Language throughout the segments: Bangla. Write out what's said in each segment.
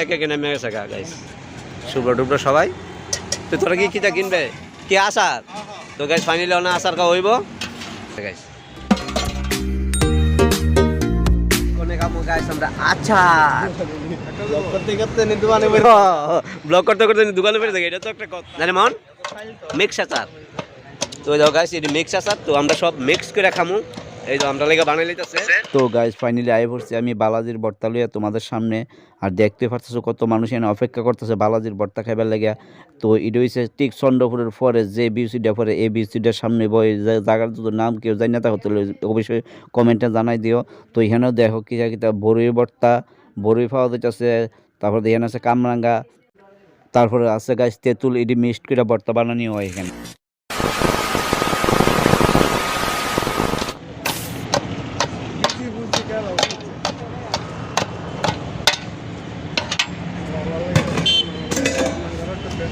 একে কিনে মেয়ে গেছে গা গাইস শুভ্র সবাই? তো তোরা কি কিটা কিনবে? কি আসার তো গাইস ফাইনালি অনা আসার কা হইব। গাইস নি ব্লগ করতে করতে দোকানে থাকে এটা তো একটা কথা। জানে মন? মিক্স আচার। তো দেখো গাইস এটি মিক্স আচার তো আমরা সব মিক্স করে খামু। যে আমরা তো গাইজ ফাইনালি আয় পড়ছি আমি বালাজির বর্তা লইয়া তোমাদের সামনে। আর দেখতে পারতেছো কত মানুষ এখানে অপেক্ষা করতেছে বালাজির বর্তা খাইবার লেগে তো এটা হইছে ঠিক চন্দ্রপুরের পরে যে বিউসিটা পরে এই বিউসিটার সামনে বই জায়গার যদি নাম কেউ জানি না তা হতে অবশ্যই কমেন্টে জানাই দিও। তো এখানেও দেখো কি কিটা বড়ই বর্তা বড়ই পাওয়া যাইতেছে, তারপরে এখানে আছে কামরাঙ্গা। তারপরে আছে গাছ তেঁতুল, এটি মিক্সড করে বর্তা বানানি হয় এখানে কিরে হ্যাঁ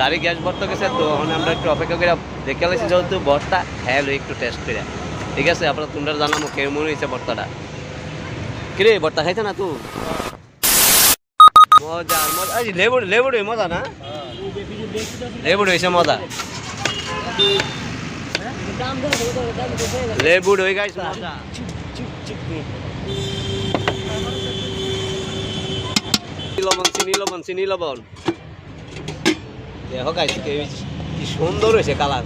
গাড়ি গ্যাস ভর্তা গেছে তো ওখানে আমরা একটু অপেক্ষা করে দেখে লাইছি যেহেতু ভর্তা হ্যাঁ একটু টেস্ট করে। ঠিক আছে, আপনার তোমরা জানাব কেমন হয়েছে ভর্তাটা কিরে ভর্তা খাইছে না গাইছে মজা। চিনি লবণ চিনি লবণ চিনি লবণ। দেখো গাইছে কি সুন্দর হয়েছে কালার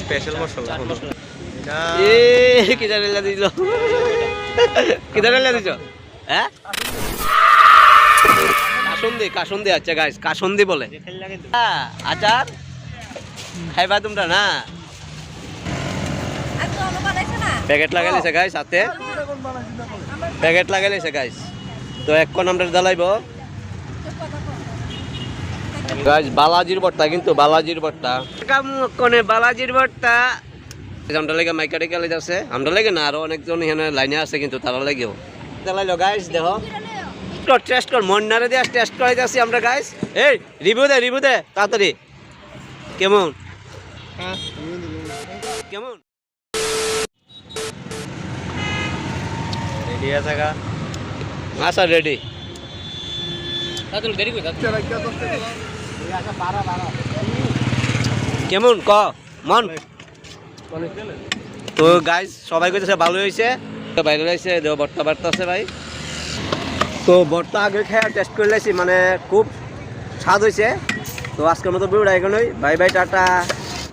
স্পেশাল মশলা এ দিল? দিছ? হ্যাঁ কাসন্দি কাসন্দি আচ্ছা গাইস কাসন্দি বলে। হ্যাঁ, আচার? খাইবা তোমরা না? প্যাকেট লাগাই লিছে গাইস হাতে। প্যাকেট লাগাই লিছে গাইস তো এখন আমরা জ্বালাইব। গাইস বালাজির ভর্তা কিন্তু বালাজির ভর্তা কোনে বালাজির ভর্তা আমরা লেগে মাইকা টেকা লেগে আছে আমরা লেগে না আরও অনেকজন এখানে লাইনে আছে কিন্তু তারা লেগেও। জ্বালাইলো গাইস দেখো। কর টেস্ট কর মন্নারে দিয়ে টেস্ট করে যাচ্ছি আমরা গাইস এই রিভিউ দে রিভিউ দে তাড়াতাড়ি। কেমন? কেমন? রেডি আছে আচ্ছা রেডি কেমন? ক? মন? তো গাইজ সবাই কইতেছে ভালো হয়েছে বাইরে রয়েছে দেও বর্তা বার্তা আছে ভাই। তো বর্তা আগে খেয়ে টেস্ট করে লাইছি মানে খুব স্বাদ হয়েছে তো আজকের মতো ভিডিওটা এখানেই। Bye bye, tata.